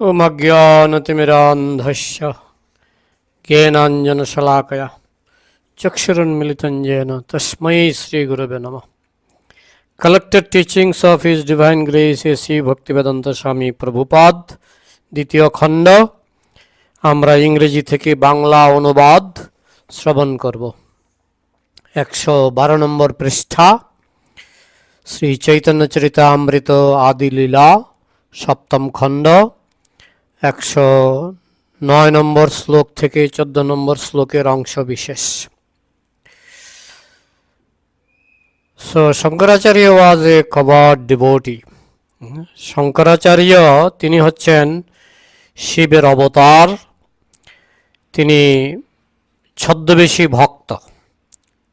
उमज्ञानतिमिरान्धस्य ज्ञानाञ्जनशलाकया चक्षुरुन्मिलितं येन तस्मै श्रीगुरवे नमः Collected teachings of His Divine Grace A C Bhaktivedanta Swami Prabhupada দ্বিতীয় খণ্ড আমরা ইংরেজি থেকে বাংলা অনুবাদ শ্রবণ করব একশো বারো নম্বর পৃষ্ঠা শ্রী চৈতন্য চরিতামৃত আদি লীলা সপ্তম খণ্ড একশো নয় নম্বর শ্লোক থেকে চোদ্দ নম্বর শ্লোকের অংশ বিশেষ। So Shankaracharya was a covered devotee. Shankaracharya, তিনি হচ্ছেন শিবের অবতার। তিনি ছদ্মবেশী ভক্ত।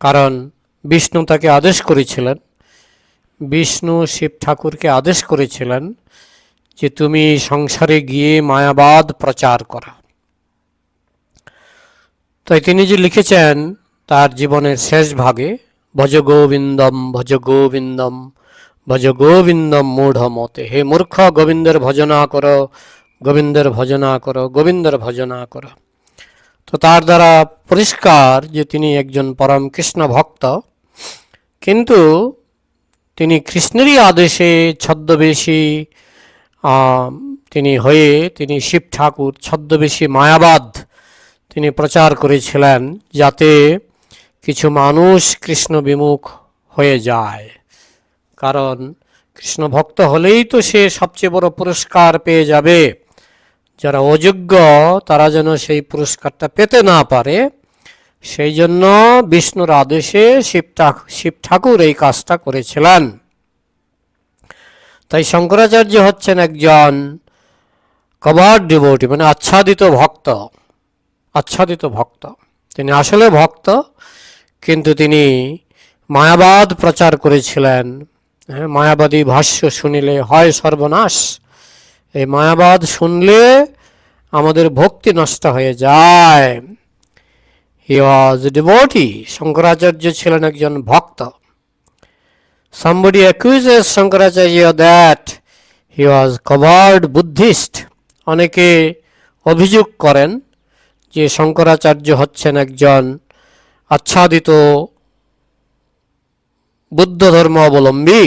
কারণ বিষ্ণু তাকে আদেশ করেছিলেন। বিষ্ণু শিব ঠাকুরকে আদেশ করেছিলেন যে তুমি সংসারে গিয়ে মায়াবাদ প্রচার করা। তাই তিনি যে লিখেছেন তার জীবনের শেষ ভাগে ভজ গোবিন্দম ভজ গোবিন্দম ভজ গোবিন্দম মূঢ় মতে হে মূর্খ, গোবিন্দের ভজনা করো, গোবিন্দের ভজনা করো, গোবিন্দের ভজনা করো। তো তার দ্বারা পরিষ্কার যে তিনি একজন পরম কৃষ্ণ ভক্ত, কিন্তু তিনি কৃষ্ণেরই আদেশে ছদ্মবেশী তিনি হয়ে তিনি শিব ঠাকুর, ছদ্মবেশী মায়াবাদ তিনি প্রচার করেছিলেন যাতে কিছু মানুষ কৃষ্ণ বিমুখ হয়ে যায়। কারণ কৃষ্ণ ভক্ত হলেই তো সে সবচেয়ে বড় পুরস্কার পেয়ে যাবে। যারা অযোগ্য, তারা যেন সেই পুরস্কারটা পেতে না পারে। সেই জন্য বিষ্ণুর আদেশে শিব ঠাক- শিব ঠাকুর এই কাজটা করেছিলেন। তাই শঙ্করাচার্য হচ্ছেন একজন কভার ডিভোটি মানে আচ্ছাদিত ভক্ত আচ্ছাদিত ভক্ত। তিনি আসলে ভক্ত, কিন্তু তিনি মায়াবাদ প্রচার করেছিলেন। হ্যাঁ মায়াবাদী ভাষ্য শুনিলে হয় সর্বনাশ। এই মায়াবাদ শুনলে আমাদের ভক্তি নষ্ট হয়ে যায়। হি ওয়াজ ডিভোটি শঙ্করাচার্য ছিলেন একজন ভক্ত। Somebody accuses Shankaracharya that he was covered Buddhist অনেকে অভিযোগ করেন যে শঙ্করাচার্য হচ্ছেন একজন আচ্ছাদিত বুদ্ধ ধর্ম অবলম্বী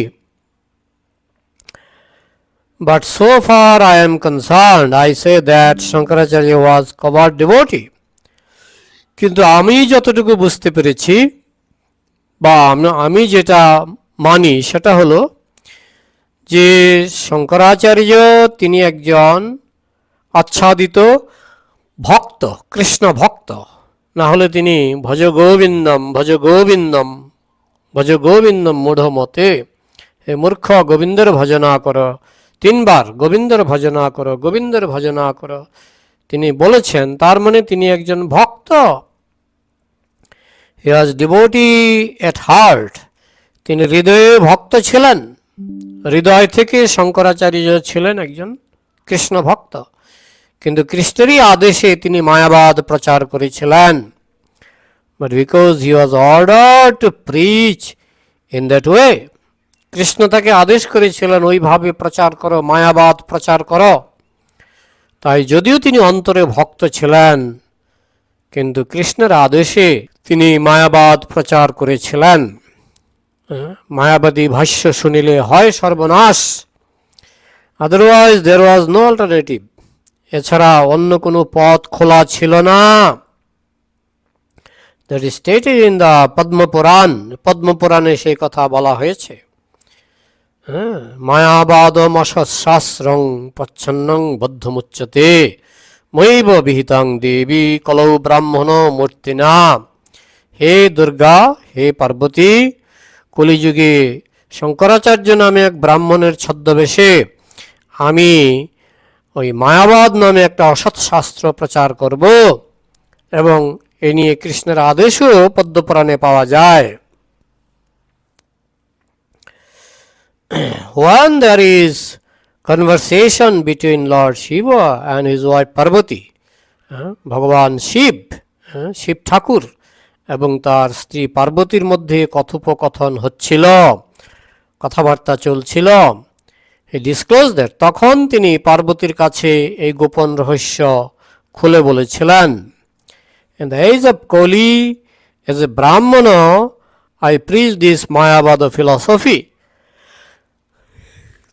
But so far I am concerned, I say that Shankaracharya was covered devotee. কিন্তু আমি যতটুকু বুঝতে পেরেছি বা আমি যেটা মানি, সেটা হলো যে শঙ্করাচার্য তিনি একজন আচ্ছাদিত ভক্ত, কৃষ্ণ ভক্ত। না হলে তিনি ভজ গোবিন্দম ভজ গোবিন্দম ভজ গোবিন্দম মূঢ় মতে, হে মূর্খ, গোবিন্দের ভজনা কর। তিনবার গোবিন্দের ভজনা করো, গোবিন্দের ভজনা করো। তিনি বলেছেন, তার মানে তিনি একজন ভক্ত। হি ওয়াজ ডিভোটি এট হার্ট তিনি হৃদয়ে ভক্ত ছিলেন। হৃদয় থেকে শঙ্করাচার্য ছিলেন একজন কৃষ্ণ ভক্ত। কিন্তু কৃষ্ণেরই আদেশে তিনি মায়াবাদ প্রচার করেছিলেন। But because he was order to preach in that way Krishna তাকে আদেশ করেছিলেন, ওইভাবে প্রচার করো, মায়াবাদ প্রচার করো। তাই যদিও তিনি অন্তরে ভক্ত ছিলেন, কিন্তু কৃষ্ণের আদেশে তিনি মায়াবাদ প্রচার করেছিলেন। মায়াবাদী ভাষ্য শুনিলে হয় সর্বনাশ। Otherwise there was no alternative এছাড়া অন্য কোনো পথ খোলা ছিল না। That is stated in the Padmapurana পদ্মপুরাণে সেই কথা বলা হয়েছে। হ্যাঁ মায়াবাদম অশাস্ত্রং প্রচ্ছন্নং বদ্ধমুচ্যতে। মৈব বিহিতাং দেবী কলৌ ব্রাহ্মণ মূর্তি মূর্তিনা হে দুর্গা, হে পার্বতী কলিযুগে শঙ্করাচার্য নামে এক ব্রাহ্মণের ছদ্মবেশে আমি ওই মায়াবাদ নামে একটা অসৎ শাস্ত্র প্রচার করব এবং এ নিয়ে কৃষ্ণের আদেশও পদ্মপুরাণে পাওয়া যায়। There is conversation between Lord Shiva and his wife Parvati, হ্যাঁ, ভগবান শিব শিব ঠাকুর এবং তার স্ত্রী পার্বতীর মধ্যে কথোপকথন হচ্ছিল। কথাবার্তা চলছিল। হি ডিসক্লোজ দ্যাট তখন তিনি পার্বতীর কাছে এই গোপন রহস্য খুলে বলেছিলেন। In the age of Kali age a Brahmana I preach this Mayavada philosophy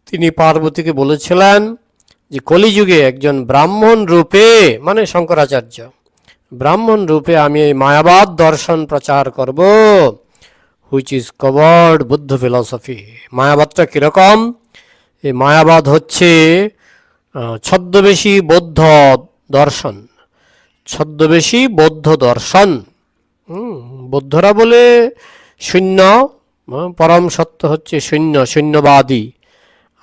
তিনি পার্বতীকে বলেছিলেন যে, কলিযুগে একজন ব্রাহ্মণ রূপে মানে শঙ্করাচার্য ব্রাহ্মণ রূপে আমি এই মায়াবাদ দর্শন প্রচার করব which is covered Buddha philosophy মায়াবাদটা কীরকম? এই মায়াবাদ হচ্ছে ছদ্মবেশী বৌদ্ধ দর্শন। ছদ্মবেশী বৌদ্ধ দর্শন। বৌদ্ধরা বলে শূন্য পরম সত্য হচ্ছে শূন্য, শূন্যবাদী।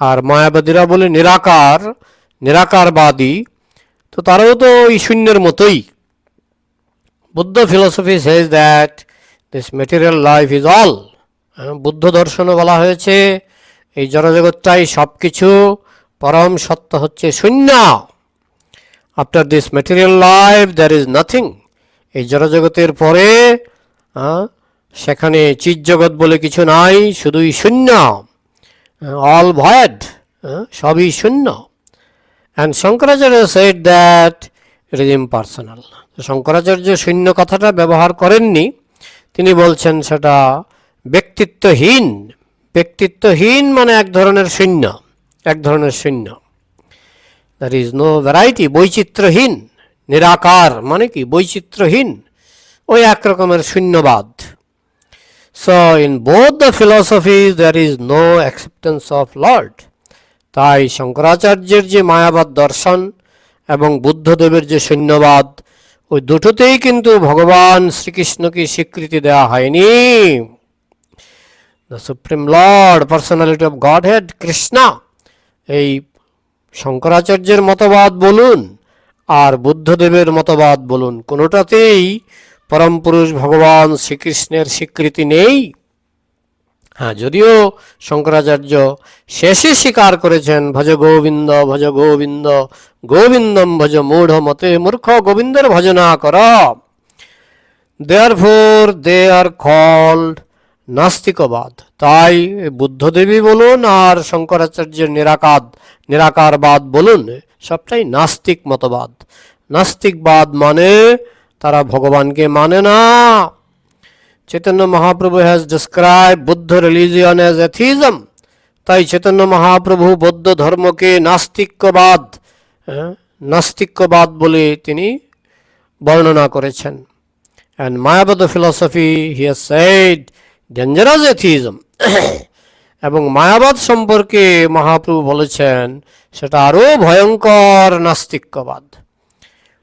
আর মায়াবাদীরা বলে নিরাকার, নিরাকারবাদী। তো তারাও তো ওই শূন্যের মতোই। Buddha philosophy says that this material life is all Buddha দর্শনে বলা হয়েছে এই জড়জগৎটাই সব কিছু পরম সত্য হচ্ছে শূন্য after this material life there is nothing এই জড়জগতের পরে সেখানে চিৎজগৎ বলে কিছু নাই শুধুই শূন্য অল ভয়েড সবই শূন্য and Shankaracharya said that it is impersonal Shankaracharya শূন্য কথাটা ব্যবহার করেননি। তিনি বলছেন সেটা ব্যক্তিত্বহীন। ব্যক্তিত্বহীন মানে এক ধরনের শূন্য এক ধরনের শূন্য দ্যার ইজ নো ভ্যারাইটি বৈচিত্র্যহীন, নিরাকার মানে কি? বৈচিত্র্যহীন, ওই এক রকমের শূন্যবাদ so in both the philosophies there is no acceptance of lord তাই শঙ্করাচার্যের যে মায়াবাদ দর্শন এবং বুদ্ধদেবের যে সৈন্যবাদ, ওই দুটোতেই কিন্তু ভগবান শ্রীকৃষ্ণকে স্বীকৃতি দেওয়া হয়নি। The supreme lord personality of godhead Krishna এই শঙ্করাচার্যের মতবাদ বলুন আর বুদ্ধদেবের মতবাদ বলুন, কোনোটাতেই পরম পুরুষ ভগবান শ্রীকৃষ্ণের স্বীকৃতি নেই। হ্যাঁ যদিও শঙ্করাচার্য শেষে স্বীকার করেছেন, ভজ গোবিন্দ ভজ গোবিন্দ, গোবিন্দম ভজ মূঢ় মতে মূর্খ গোবিন্দের ভজনা কর। দেয়ার ফোর দে আর কল্ড নাস্তিকবাদ তাই বুদ্ধদেবী বলুন আর শঙ্করাচার্যের নিরাকার নিরাকারবাদ বলুন, সবটাই নাস্তিক মতবাদ। নাস্তিকবাদ মানে তারা ভগবানকে মানে না। Chaitanya Mahaprabhu has describe Buddha religion as atheism তাই চৈতন্য মহাপ্রভু বৌদ্ধ ধর্মকে নাস্তিক্যবাদ নাস্তিক্যবাদ বলে তিনি বর্ণনা করেছেন। And Mayavada philosophy he has said dangerous atheism এবং মায়াবাদ সম্পর্কে মহাপ্রভু বলেছেন, সেটা আরও ভয়ঙ্কর নাস্তিক্যবাদ।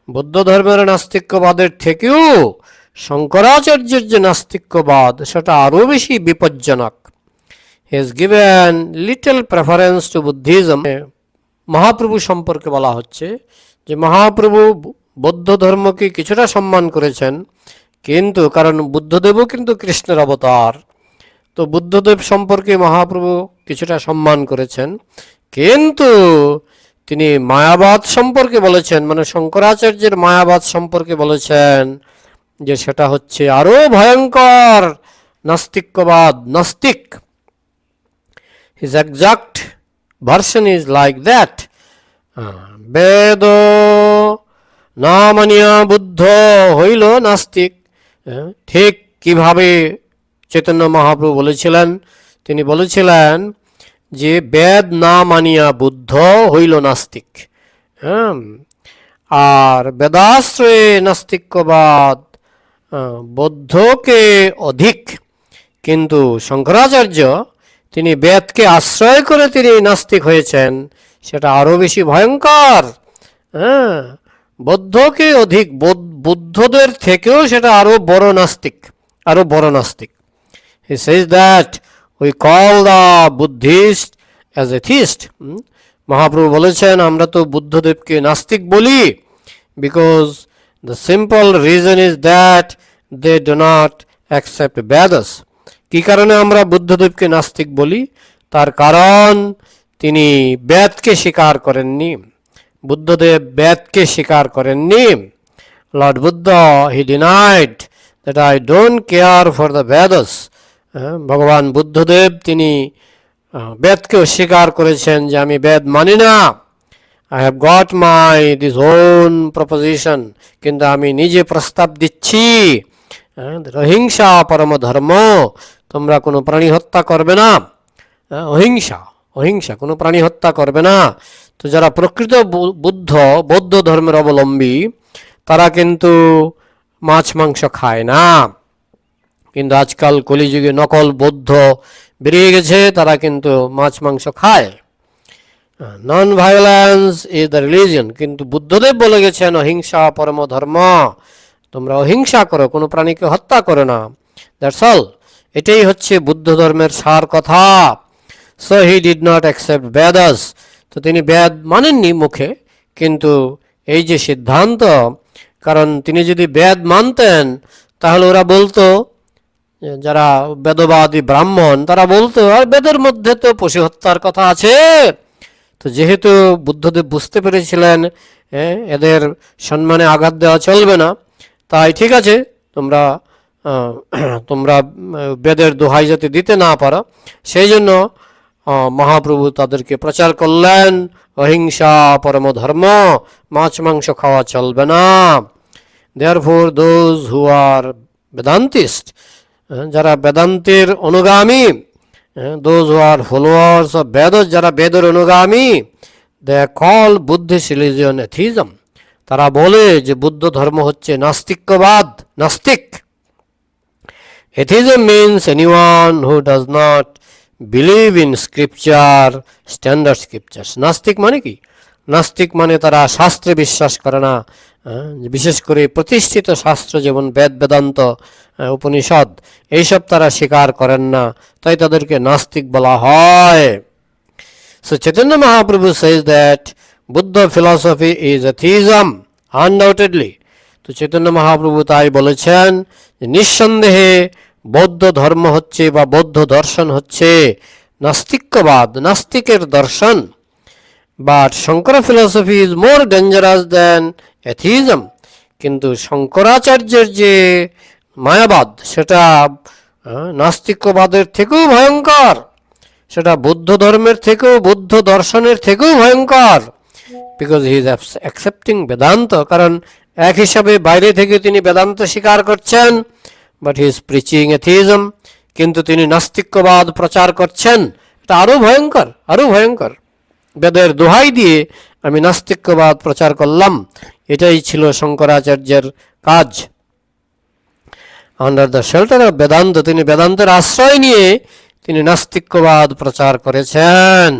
বৌদ্ধ ধর্মের নাস্তিক্যবাদের থেকেও শঙ্করাচার্যের যে নাস্তিক্যবাদ, সেটা আরও বেশি বিপজ্জনক। Has given little preference to Buddhism Mahaprabhu সম্পর্কে বলা হচ্ছে যে, মহাপ্রভু বৌদ্ধ ধর্মকে কিছুটা সম্মান করেছেন, কিন্তু কারণ বুদ্ধদেবও কিন্তু কৃষ্ণের অবতার। তো বুদ্ধদেব সম্পর্কে মহাপ্রভু কিছুটা সম্মান করেছেন, কিন্তু তিনি মায়াবাদ সম্পর্কে বলেছেন মানে শঙ্করাচার্যের মায়াবাদ সম্পর্কে বলেছেন। যে সেটা হচ্ছে আরও ভয়ঙ্কর নাস্তিক্যবাদ নাস্তিক। Exact version is like that Veda না মানিয়া বুদ্ধ হইল নাস্তিক। ঠিক কীভাবে চৈতন্য মহাপ্রভু বলেছিলেন? তিনি বলেছিলেন যে বেদ না মানিয়া বুদ্ধ হইল নাস্তিক। আর বেদাশ্রয়ে নাস্তিক্যবাদ আহ, বৌদ্ধকে অধিক, কিন্তু শঙ্করাচার্য তিনি বেদকে আশ্রয় করে তিনি নাস্তিক হয়েছেন, সেটা আরও বেশি ভয়ঙ্কর। হ্যাঁ বৌদ্ধকে অধিক বৌদ্ধ- বুদ্ধদের থেকেও সেটা আরও বড় নাস্তিক আরও বড় নাস্তিক। Says that we call the Buddhist as a theist Mahaprabhu বলেছেন, আমরা তো বুদ্ধদেবকে নাস্তিক বলি because the simple reason is that they do not accept Vedas কি কারণে আমরা বুদ্ধদেবকে নাস্তিক বলি? তার কারণ তিনি বেদকে স্বীকার করেননি। বুদ্ধদেব বেদকে স্বীকার করেননি। Lord Buddha he denied that I don't care for the Vedas ভগবান বুদ্ধদেব তিনি বেদকে অস্বীকার করেছেন যে আমি বেদ মানি না। I have got my this own proposition কিন্তু আমি নিজে প্রস্তাব দিচ্ছি। অহিংসা পরম ধর্ম, তোমরা কোনো প্রাণী হত্যা করবে না। অহিংসা অহিংসা, কোনো প্রাণী হত্যা করবে না। তো যারা প্রকৃত বুদ্ধ, বৌদ্ধ ধর্মের অবলম্বী, তারা কিন্তু মাছ, মাংস খায় না। কিন্তু আজকাল কলিযুগে নকল বৌদ্ধ বেরিয়ে গেছে, তারা কিন্তু মাছ, মাংস খায়। Non violence is the religion কিন্তু বুদ্ধদেব বলে গেছেন, অহিংসা পরম ধর্ম, তোমরা অহিংসা করো, কোনো প্রাণীকে হত্যা করো না। দ্যাটস অল এটাই হচ্ছে বুদ্ধ ধর্মের সার কথা। So he did not accept Vedas তো তিনি বেদ মানেননি মুখে, কিন্তু এই যে সিদ্ধান্ত, কারণ তিনি যদি বেদ মানতেন, তাহলে ওরা বলতো, যারা বেদবাদী ব্রাহ্মণ, তারা বলতো, আর বেদের মধ্যে তো পশু হত্যার কথা আছে। তো যেহেতু বুদ্ধদেব বুঝতে পেরেছিলেন এদের সম্মানে আঘাত দেওয়া চলবে না, তাই ঠিক আছে, তোমরা তোমরা বেদের দোহাই যাতে দিতে না পারো, সেই জন্য মহাপ্রভু তাদেরকে প্রচার করলেন, অহিংসা পরম ধর্ম মাছ মাংস খাওয়া চলবে না। দেয়ারফোর দোজ হু আর বেদান্তিস্ট যারা বেদান্তের অনুগামী those who are followers of Veda যারা বেদের অনুগামী they call Buddhist religion atheism তারা বলে যে বুদ্ধ ধর্ম হচ্ছে নাস্তিক্যবাদ নাস্তিক। Atheism means anyone who does not believe in scripture, standard scriptures. নাস্তিক মানে কি? নাস্তিক মানে তারা শাস্ত্রে বিশ্বাস করে না বিশেষ করে প্রতিষ্ঠিত শাস্ত্র যেমন বেদ বেদান্ত উপনিষদ এইসব তারা স্বীকার করেন না। তাই তাদেরকে নাস্তিক বলা হয়। So Chaitanya Mahaprabhu says that Buddha philosophy is atheism, undoubtedly তো চৈতন্য মহাপ্রভু তাই বলেছেন নিঃসন্দেহে বৌদ্ধ ধর্ম হচ্ছে বা বৌদ্ধ দর্শন হচ্ছে নাস্তিক্যবাদ নাস্তিকের দর্শন। But Shankar philosophy is more dangerous than atheism কিন্তু শঙ্করাচার্যের যে মায়াবাদ, সেটা নাস্তিক্যবাদের থেকেও ভয়ঙ্কর, সেটা বৌদ্ধ ধর্মের থেকেও, বৌদ্ধ দর্শনের থেকেও ভয়ঙ্কর because he is accepting Vedanta কারণ এক হিসাবে বাইরে থেকে তিনি বেদান্ত স্বীকার করছেন but he is preaching atheism কিন্তু তিনি নাস্তিক্যবাদ প্রচার করছেন, এটা আরও ভয়ঙ্কর আরও ভয়ঙ্কর। বেদের দোহাই দিয়ে আমি নাস্তিক্যবাদ প্রচার করলাম এটাই ছিল শঙ্করাচার্যের কাজ। Under the shelter of Vedanta তিনি বেদান্তের আশ্রয় নিয়ে তিনি নাস্তিক্যবাদ প্রচার করেছেন।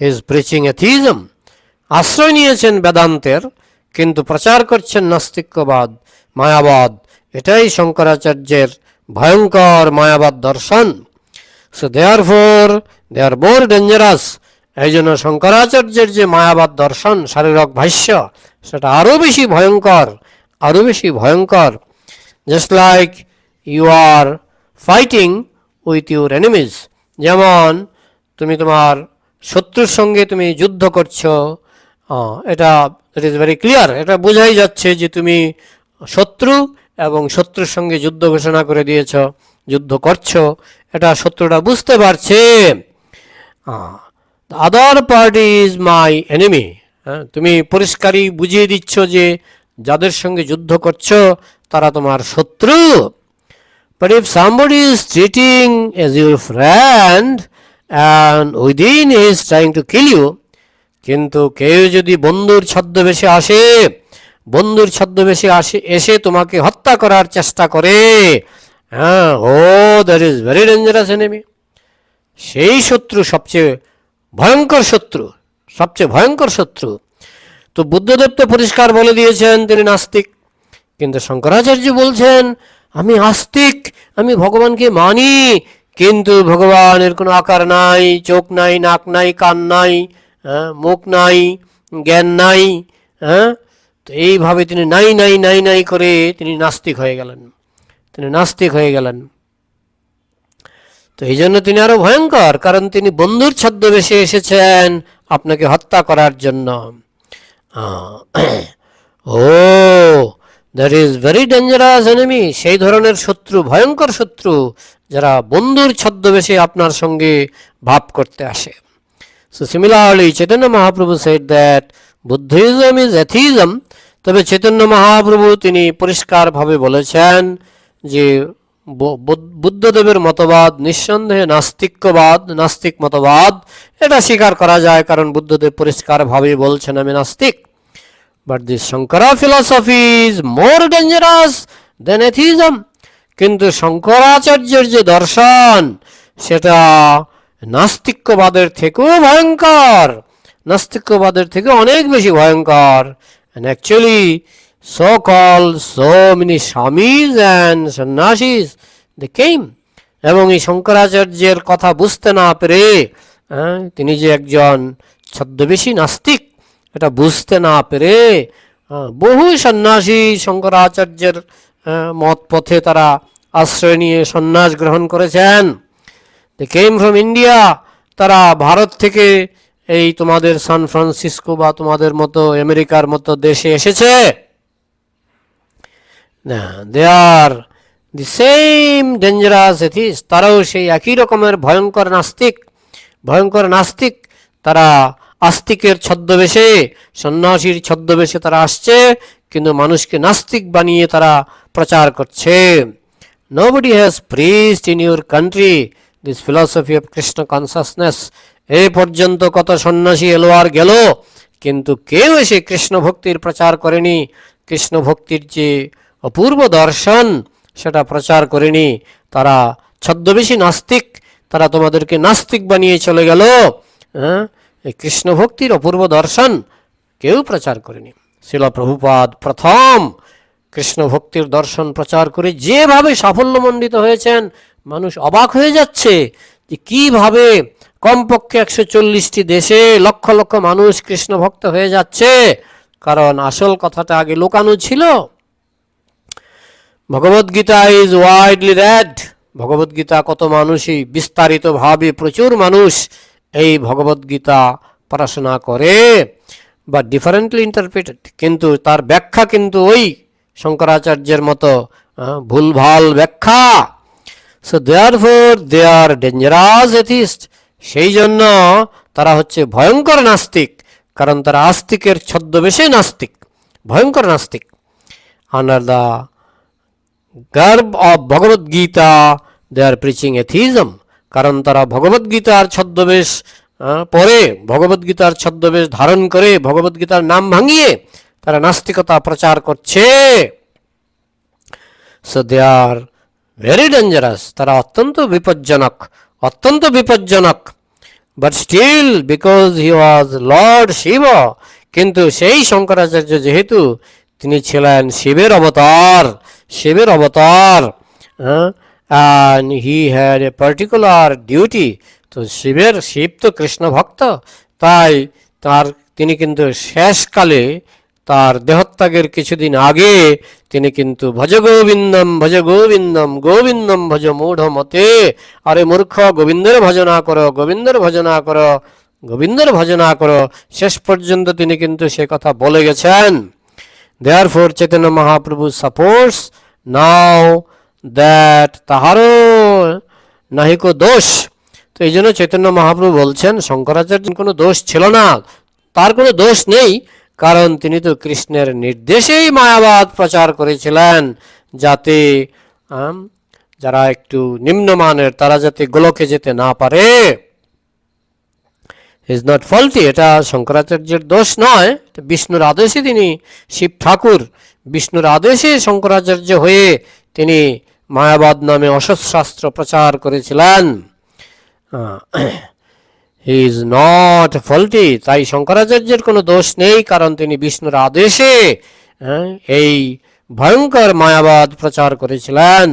হিজ প্রিচিং এথিজম আশ্রয় নিয়েছেন বেদান্তের, কিন্তু প্রচার করছেন নাস্তিক্যবাদ, মায়াবাদ। এটাই শঙ্করাচার্যের ভয়ঙ্কর মায়াবাদ দর্শন। So therefore they are more dangerous এই জন্য শঙ্করাচার্যের যে মায়াবাদ দর্শন, শারীরক ভাষ্য, সেটা আরও বেশি ভয়ঙ্কর আরও বেশি ভয়ঙ্কর। Just like you are fighting with your enemies যেমন তুমি তোমার শত্রুর সঙ্গে তুমি যুদ্ধ করছ এটা ইট ইজ ভেরি ক্লিয়ার এটা বোঝাই যাচ্ছে যে তুমি শত্রু এবং শত্রুর সঙ্গে যুদ্ধ ঘোষণা করে দিয়েছ, যুদ্ধ করছ, এটা শত্রুটা বুঝতে পারছে। Other party is my enemy তুমি পরিষ্কারই বুঝিয়ে দিচ্ছ যে যাদের সঙ্গে যুদ্ধ করছ তারা তোমার শত্রু। But if somebody is treating as your friend and within is is to kill you, কিন্তু কেউ যদি বন্ধুর ছদ্মবেশে আসে বন্ধুর ছদ্মবেশে আসে এসে তোমাকে হত্যা করার চেষ্টা করে হ্যাঁ ও that is very dangerous enemy সেই শত্রু সবচেয়ে ভয়ঙ্কর শত্রু সবচেয়ে ভয়ঙ্কর শত্রু। তো বুদ্ধদেব তো পরিষ্কার বলে দিয়েছেন তিনি নাস্তিক। কিন্তু শঙ্করাচার্য বলছেন আমি আস্তিক আমি ভগবানকে মানি কিন্তু ভগবানের কোনো আকার নাই চোখ নাই নাক নাই কান নাই হ্যাঁ, মুখ নাই জ্ঞান নাই হ্যাঁ? তো এইভাবে তিনি নাই নাই নাই নাই করে তিনি নাস্তিক হয়ে গেলেন। তিনি নাস্তিক হয়ে গেলেন। তো এই জন্য তিনি আরও ভয়ঙ্কর, কারণ তিনি বন্ধুর ছদ্মবেশে এসেছেন আপনাকে হত্যা করার জন্য। ও that is very dangerous enemy সেই ধরনের শত্রু, ভয়ঙ্কর শত্রু, যারা বন্ধুর ছদ্মবেশে আপনার সঙ্গে ভাব করতে আসে। So similarly Chaitanya Mahaprabhu said that Buddhism is atheism তবে চৈতন্য মহাপ্রভু তিনি পরিষ্কারভাবে বলেছেন যে বুদ্ধদেবের মতবাদ, নিঃসন্দেহে নাস্তিক্যবাদ, নাস্তিক মতবাদ, এটা স্বীকার করা যায় কারণ বুদ্ধদেব পরিষ্কারভাবে বলছেন, আমি নাস্তিক। But this Shankara philosophy is more dangerous than atheism কিন্তু শঙ্করাচার্যের যে দর্শন, সেটা নাস্তিক্যবাদের থেকেও ভয়ঙ্কর। নাস্তিক্যবাদের থেকে অনেক বেশি ভয়ঙ্কর। And actually so called so many Swami's and সন্ন্যাসীস they came. এবং এই শঙ্করাচার্যের কথা বুঝতে না পেরে হ্যাঁ, তিনি যে একজন ছদ্মবেশী নাস্তিক এটা বুঝতে না পেরে আহ, বহু সন্ন্যাসী শঙ্করাচার্যের আহ, মত পথে তারা আশ্রয় নিয়ে সন্ন্যাস গ্রহণ করেছেন। দে কেম ফ্রম ইন্ডিয়া তারা ভারত থেকে এই তোমাদের সান ফ্রান্সিসকো বা তোমাদের মতো আমেরিকার মতো দেশে এসেছে। They are the same dangerous এথিস তারাও সেই একই রকমের ভয়ঙ্কর নাস্তিক ভয়ঙ্কর নাস্তিক। তারা আস্তিকের ছদ্মবেশে, সন্ন্যাসীর ছদ্মবেশে তারা আসছে, কিন্তু মানুষকে নাস্তিক বানিয়ে তারা প্রচার করছে। Nobody has preached in your country this philosophy of Krishna consciousness এই পর্যন্ত কত সন্ন্যাসী এলো আর গেল, কিন্তু কেউ এসে কৃষ্ণ ভক্তির প্রচার করেনি। কৃষ্ণ ভক্তির যে অপূর্ব দর্শন সেটা প্রচার করেনি। তারা ছদ্মবেশী নাস্তিক, তারা তোমাদেরকে নাস্তিক বানিয়ে চলে গেল। হ্যাঁ? এই কৃষ্ণ ভক্তির অপূর্ব দর্শন কেউ প্রচার করেনি। শিল প্রভুপাদ প্রথম কৃষ্ণ ভক্তির দর্শন প্রচার করে যেভাবে সাফল্যমণ্ডিত হয়েছেন, মানুষ অবাক হয়ে যাচ্ছে যে কীভাবে কমপক্ষে একশো চল্লিশটি দেশে লক্ষ লক্ষ মানুষ কৃষ্ণ ভক্ত হয়ে যাচ্ছে। কারণ আসল কথাটা আগে লোকানো ছিল। Bhagavadgita is widely read Bhagavadgita কত মানুষই বিস্তারিতভাবে প্রচুর মানুষ এই ভগবদ্গীতা পড়াশোনা করে বা ডিফারেন্টলি ইন্টারপ্রিটেড কিন্তু তার ব্যাখ্যা কিন্তু ওই শঙ্করাচার্যের মতো ভুলভাল ব্যাখ্যা। So therefore they are dangerous atheist সেই জন্য তারা হচ্ছে ভয়ঙ্কর নাস্তিক, কারণ তারা আস্তিকের ছদ্মবেশে নাস্তিক, ভয়ঙ্কর নাস্তিক। Under the garb of Bhagavad Gita they are preaching atheism কারণ তারা ভগবদ গীতার ছদ্মবেশ পরে ভগবদ গীতার ছদ্মবেশ ধারণ করে ভগবদ গীতার নাম ভাঙিয়ে তারা নাস্তিকতা প্রচার করছে so they are very dangerous তারা অত্যন্ত বিপজ্জনক অত্যন্ত বিপজ্জনক but still because he was lord Shiva কিন্তু সেই শঙ্করাচার্য যেহেতু তিনি ছিলেন শিবের অবতার শিবের অবতার and he had a particular duty তো শিবের, শিব তো কৃষ্ণ ভক্ত, তাই তার, তিনি কিন্তু শেষকালে তার দেহত্যাগের কিছুদিন আগে তিনি কিন্তু ভজ গোবিন্দম ভজ গোবিন্দম গোবিন্দম ভজ মূঢ় মতে আরে মূর্খ, গোবিন্দের ভজনা করো, গোবিন্দের ভজনা করো, গোবিন্দের ভজনা করো। শেষ পর্যন্ত তিনি কিন্তু সে কথা বলে গেছেন। For Chaitanya Mahaprabhu supports now that তাহারও নাহিকো দোষ। তো এই জন্য চৈতন্য মহাপ্রভু বলছেন, শঙ্করাচার্যের কোনো দোষ ছিল না। তার কোনো দোষ নেই। কারণ তিনি তো কৃষ্ণের নির্দেশেই মায়াবাদ প্রচার করেছিলেন। যাতে যারা একটু নিম্নমানের, তারা যাতে গোলকে যেতে না পারে। ইজ নট ফল্টি এটা শঙ্করাচার্যের দোষ নয় বিষ্ণুর আদেশে তিনি শিব ঠাকুর। বিষ্ণুর আদেশে শঙ্করাচার্য হয়ে তিনি মায়াবাদ নামে অসৎ শাস্ত্র প্রচার করেছিলেন। হি ইজ নট ফল্টি তাই শঙ্করাচার্যের কোনো দোষ নেই কারণ তিনি বিষ্ণুর আদেশে হ্যাঁ, এই ভয়ঙ্কর মায়াবাদ প্রচার করেছিলেন।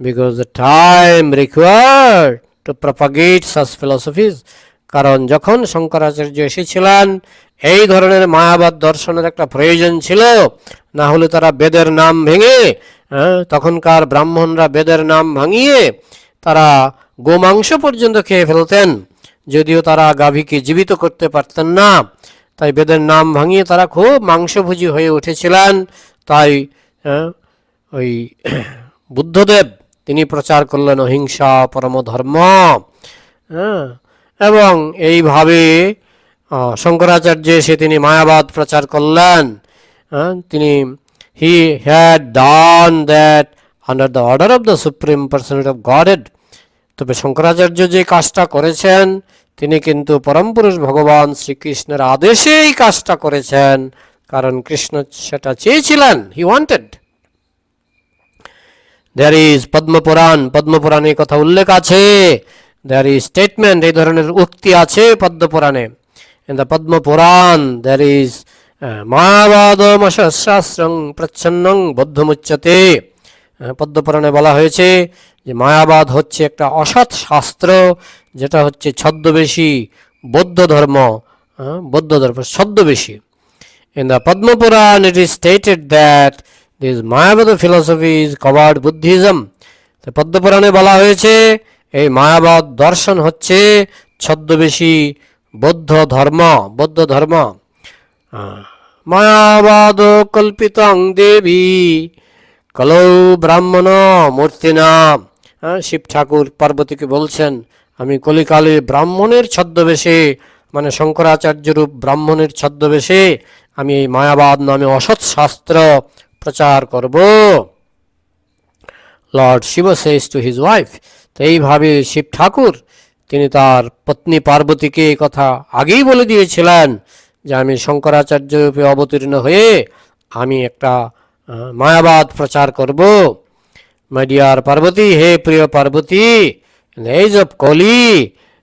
Because the time required to propagate such philosophies কারণ যখন শঙ্করাচার্য এসেছিলেন, এই ধরনের মায়াবাদ দর্শনের একটা প্রয়োজন ছিল, না হলে তারা বেদের নাম ভেঙে তখনকার ব্রাহ্মণরা বেদের নাম ভাঙিয়ে তারা গোমাংস পর্যন্ত খেয়ে ফেলতেন। যদিও তারা গাভীকে জীবিত করতে পারতেন না, তাই বেদের নাম ভাঙিয়ে তারা খুব মাংসভোজী হয়ে উঠেছিলেন। তাই ওই বুদ্ধদেব, তিনি প্রচার করলেন অহিংসা পরম ধর্ম হ্যাঁ এবং এইভাবে শঙ্করাচার্য এসে তিনি মায়াবাদ প্রচার করলেন। তিনি he had done that under the order of the supreme personality of godhead তবে শঙ্করাচার্য যে কাজটা করেছেন, তিনি কিন্তু পরমপুরুষ ভগবান শ্রীকৃষ্ণের আদেশে এই কাজটা করেছেন, কারণ কৃষ্ণ সেটা চেয়েছিলেন he wanted there is Padmapurana পদ্মপুরাণে কথা উল্লেখ আছে। দেয়ার ইজ স্টেটমেন্ট এই ধরনের উক্তি আছে পদ্মপুরাণে। In the Padmapurana there is মায়াবাদমশাস্ত্রং প্রচ্ছন্নং বদ্ধমুচ্যতে। আহ, পদ্মপুরাণে বলা হয়েছে যে মায়াবাদ হচ্ছে একটা অসৎ শাস্ত্র যেটা হচ্ছে ছদ্মবেশী বৌদ্ধ ধর্ম আহ, বৌদ্ধ ধর্ম ছদ্মবেশী। In the Padma Puran, it is stated that this Mayavada philosophy is covered Buddhism. তো পদ্ম পুরাণে বলা হয়েছে এই মায়াবাদ দর্শন হচ্ছে ছদ্মবেশী বৌদ্ধ ধর্ম বৌদ্ধ ধর্ম। মায়াবাদ কল্পিতং দেবী কলৌ ব্রাহ্মণ মূর্তিনা। হ্যাঁ, শিব ঠাকুর পার্বতীকে বলছেন আমি কলিকালে ব্রাহ্মণের ছদ্মবেশে মানে শঙ্করাচার্য রূপ ব্রাহ্মণের ছদ্মবেশে আমি এই মায়াবাদ নামে অসৎ শাস্ত্র প্রচার করব। Lord Shiva says to his wife. তো এইভাবে শিব ঠাকুর, তিনি তার পত্নী পার্বতীকে কথা আগেই বলে দিয়েছিলেন যে আমি শঙ্করাচার্য রূপে অবতীর্ণ হয়ে আমি একটা মায়াবাদ প্রচার করব। মাই ডিয়ার পার্বতী, হে প্রিয় Parvati the age of Kali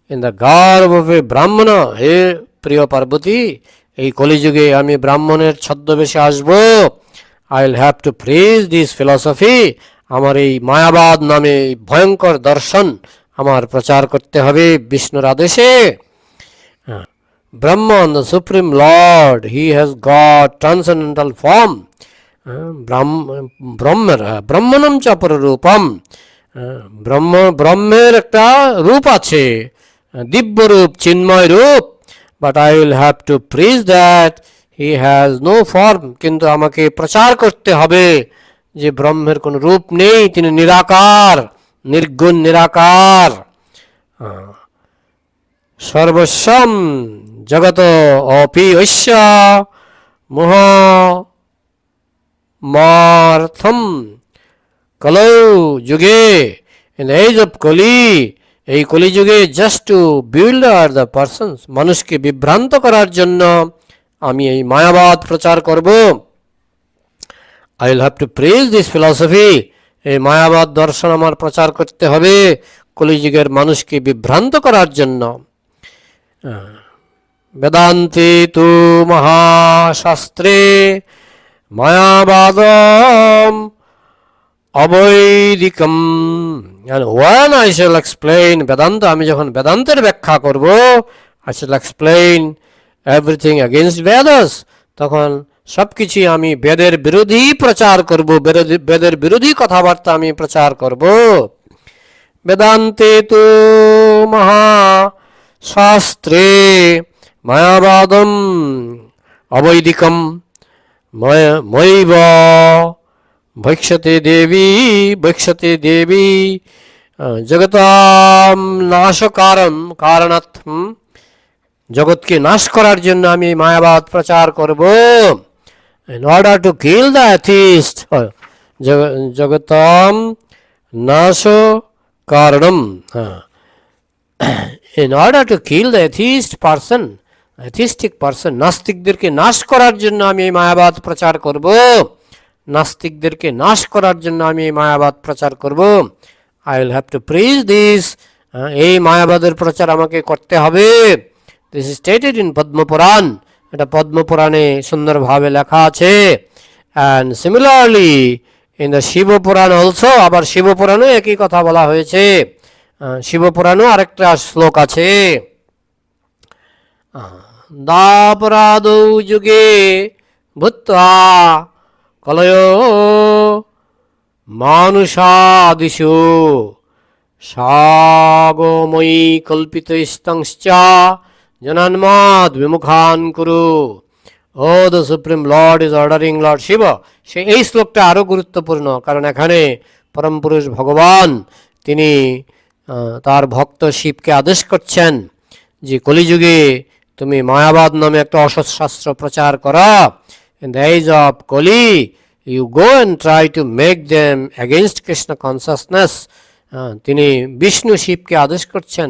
in the গার্ভ of a brahmin হে প্রিয় পার্বতী, এই কলিযুগে আমি ব্রাহ্মণের ছদ্মবেশে আসব। I will have to preach this philosophy আমার এই মায়াবাদ নামে ভয়ঙ্কর দর্শন আমার প্রচার করতে হবে বিষ্ণুর আদেশে। Brahman, the supreme Lord he has got transcendental form uh, ব্রহ্মণম চ রূপম ব্রহ্ম ব্রহ্মের একটা রূপ আছে দিব্য রূপ চিন্ময় রূপ but I will have to preach that he has no form কিন্তু আমাকে প্রচার করতে হবে। যে ব্রহ্মের কোনো রূপ নেই, তিনি নিরাকার, নির্গুণ, নিরাকার। সর্বস্বম জগত অপি ঐশ্য মোহ মার্থম। কলৌ যুগে ইন এজ অফ কলি, এই কলি যুগে just to bewilder the persons মানুষকে বিভ্রান্ত করার জন্য আমি এই মায়াবাদ প্রচার করব। I will have to preach this philosophy এই মায়াবাদ দর্শন আমার প্রচার করতে হবে কলিযুগের মানুষকে বিভ্রান্ত করার জন্য। বেদান্তে তু মহাশাস্ত্রে মায়াবাদম অবৈদিকম। When I shall explain Vedanta, আমি যখন বেদান্তের ব্যাখ্যা করব I shall explain everything against Vedas তখন সব কিছুই আমি বেদের বিরোধী প্রচার করব বেদের বিরোধী কথাবার্তা আমি প্রচার করব বেদান্তে তো মহা শাস্ত্রে মায়াবাদম অবৈদিকম ময়- ময়ৈব ভৈক্ষতে দেবী ভৈক্ষতে দেবী, জগতাম নাশকারণ কারণাৎ হুম? জগৎকে নাশ করার জন্য আমি মায়াবাদ প্রচার করব in order to kill the atheist জগতাম নাশ কারণম হ্যাঁ in order to kill the atheist person, atheistic person নাস্তিকদেরকে নাশ করার জন্য আমি এই মায়াবাদ প্রচার করব নাস্তিকদেরকে নাশ করার জন্য আমি এই মায়াবাদ প্রচার করব I will have to preach this এই মায়াবাদের প্রচার আমাকে করতে হবে this is stated in Padma Purana এটা পদ্মপুরাণে সুন্দরভাবে লেখা আছে। And similarly in the Shiva Purana also আবার শিবপুরাণে একই কথা বলা হয়েছে। শিবপুরাণেও আরেকটা শ্লোক আছে। দাপরাদৌ যুগে ভূত্বা কলয় মানুষাদিশু সাগময়ী কল্পিত স্তংশ্চ জনান্মাদ বিমুখান কুরু ও the supreme Lord is ordering Lord Shiva সে এই শ্লোকটা আরও গুরুত্বপূর্ণ, কারণ এখানে পরম পুরুষ ভগবান, তিনি তার ভক্ত শিবকে আদেশ করছেন যে, কলিযুগে তুমি মায়াবাদ নামে একটা অসৎ প্রচার করো। The age of Kali you go and try to make them against Krishna consciousness তিনি বিষ্ণু শিবকে আদেশ করছেন।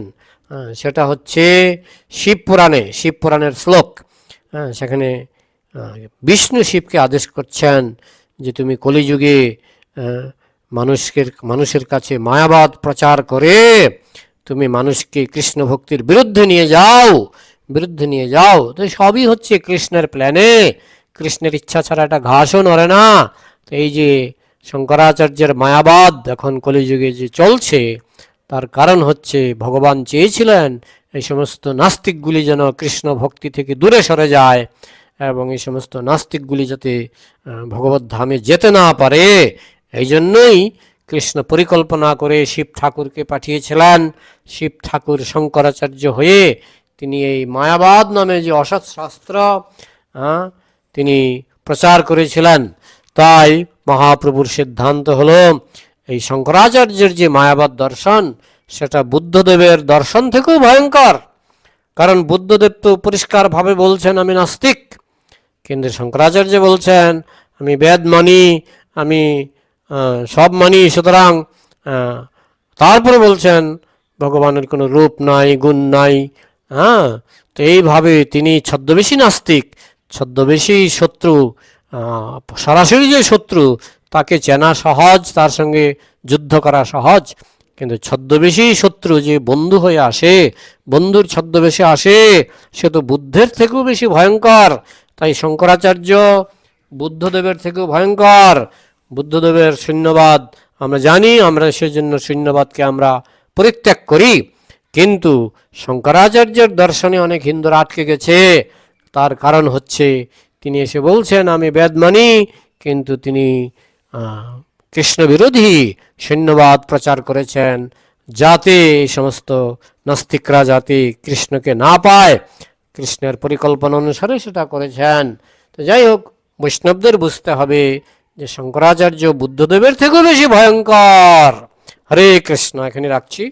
সেটা হচ্ছে শিব পুরাণে শিব পুরাণের শ্লোক। হ্যাঁ, সেখানে বিষ্ণু শিবকে আদেশ করছেন যে তুমি কলিযুগে মানুষকে মানুষের কাছে মায়াবাদ প্রচার করে তুমি মানুষকে কৃষ্ণ ভক্তির বিরুদ্ধে নিয়ে যাও বিরুদ্ধে নিয়ে যাও। তো সবই হচ্ছে কৃষ্ণের প্ল্যানে। কৃষ্ণের ইচ্ছা ছাড়া একটা ঘাসও নড়ে না। তো এই যে শঙ্করাচার্যের মায়াবাদ এখন কলিযুগে যে চলছে তার কারণ হচ্ছে ভগবান চেয়েছিলেন এই সমস্ত নাস্তিকগুলি যেন কৃষ্ণ ভক্তি থেকে দূরে সরে যায় এবং এই সমস্ত নাস্তিকগুলি যাতে ভগবত ধামে যেতে না পারে। এই জন্যই কৃষ্ণ পরিকল্পনা করে শিব ঠাকুরকে পাঠিয়েছিলেন। শিব ঠাকুর শঙ্করাচার্য হয়ে তিনি এই মায়াবাদ নামে যে অসৎ শাস্ত্র তিনি প্রচার করেছিলেন। তাই মহাপ্রভুর সিদ্ধান্ত হলো এই শঙ্করাচার্যের যে মায়াবাদ দর্শন, সেটা বুদ্ধদেবের দর্শন থেকেও ভয়ঙ্কর। কারণ বুদ্ধদেব তো পরিষ্কারভাবে বলছেন, আমি নাস্তিক। কিন্তু শঙ্করাচার্য বলছেন, আমি বেদ মানি আমি সব মানি সুতরাং তারপরে বলছেন, ভগবানের কোনো রূপ নাই, গুণ নাই। হ্যাঁ তো এইভাবে তিনি ছদ্মবেশী নাস্তিক, ছদ্মবেশী শত্রু সরাসরি যে শত্রু তাকে চেনা সহজ, তার সঙ্গে যুদ্ধ করা সহজ। কিন্তু ছদ্মবেশী শত্রু যে বন্ধু হয়ে আসে, বন্ধুর ছদ্মবেশে আসে, সে তো বুদ্ধের থেকেও বেশি ভয়ঙ্কর। তাই শঙ্করাচার্য বুদ্ধদেবের থেকেও ভয়ঙ্কর। বুদ্ধদেবের শূন্যবাদ আমরা জানি, আমরা সেজন্য শূন্যবাদকে আমরা পরিত্যাগ করি। কিন্তু শঙ্করাচার্যের দর্শনে অনেক হিন্দুরা আটকে গেছে। তার কারণ হচ্ছে, তিনি এসে বলছেন, আমি বেদ মানি কিন্তু তিনি কৃষ্ণ বিরোধী সৈন্যবাদ প্রচার করেছেন। যাতে এই সমস্ত নাস্তিকরা যাতে কৃষ্ণকে না পায়, কৃষ্ণের পরিকল্পনা অনুসারে সেটা করেছেন। তো যাই হোক, বৈষ্ণবদের বুঝতে হবে যে শঙ্করাচার্য বুদ্ধদেবের থেকেও বেশি ভয়ঙ্কর। হরে কৃষ্ণ এখানে রাখছি।